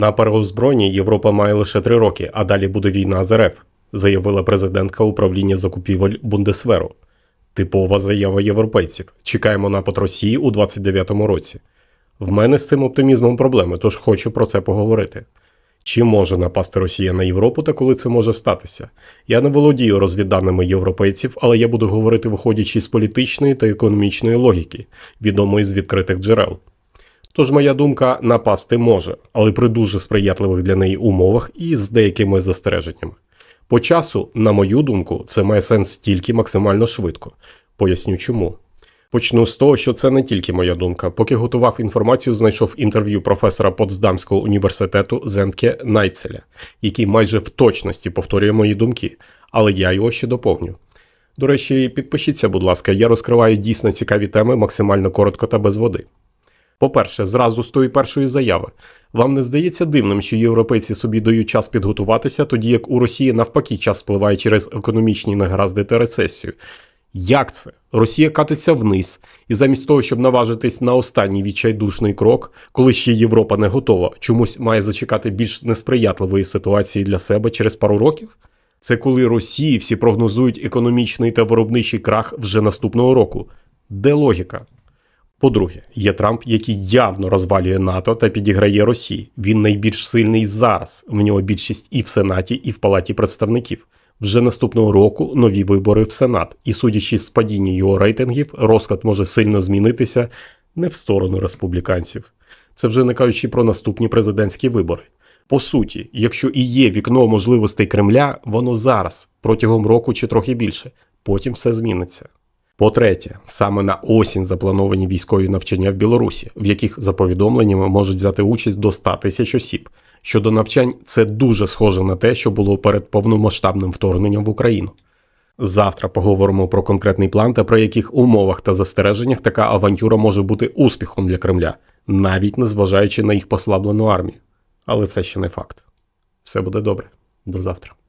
На переозброєнні Європа має лише три роки, а далі буде війна з РФ, заявила президентка управління закупівель Бундесверу. Типова заява європейців. Чекаємо напад Росії у 29-му році. В мене з цим оптимізмом проблеми, тож хочу про це поговорити. Чи може напасти Росія на Європу та коли це може статися? Я не володію розвідданими європейців, але я буду говорити виходячи з політичної та економічної логіки, відомої з відкритих джерел. Тож моя думка напасти може, але при дуже сприятливих для неї умовах і з деякими застереженнями. По часу, на мою думку, це має сенс тільки максимально швидко. Поясню чому. Почну з того, що це не тільки моя думка. Поки готував інформацію, знайшов інтерв'ю професора Потсдамського університету Зентке Найцеля, який майже в точності повторює мої думки, але я його ще доповню. До речі, підпишіться, будь ласка, я розкриваю дійсно цікаві теми максимально коротко та без води. По-перше, зразу з тої першої заяви. Вам не здається дивним, що європейці собі дають час підготуватися, тоді як у Росії навпаки час спливає через економічні негаразди та рецесію. Як це? Росія катиться вниз, і замість того, щоб наважитись на останній відчайдушний крок, коли ще Європа не готова, чомусь має зачекати більш несприятливої ситуації для себе через пару років? Це коли Росії всі прогнозують економічний та виробничий крах вже наступного року. Де логіка? По-друге, є Трамп, який явно розвалює НАТО та підіграє Росії. Він найбільш сильний зараз. В нього більшість і в Сенаті, і в Палаті представників. Вже наступного року нові вибори в Сенат, і судячи з падіння його рейтингів, розклад може сильно змінитися не в сторону республіканців. Це вже не кажучи про наступні президентські вибори. По суті, якщо і є вікно можливостей Кремля, воно зараз, протягом року чи трохи більше. Потім все зміниться. По-третє, саме на осінь заплановані військові навчання в Білорусі, в яких за повідомленнями можуть взяти участь до 100 тисяч осіб. Щодо навчань, це дуже схоже на те, що було перед повномасштабним вторгненням в Україну. Завтра поговоримо про конкретний план та про яких умовах та застереженнях така авантюра може бути успіхом для Кремля, навіть незважаючи на їх послаблену армію. Але це ще не факт. Все буде добре. До завтра.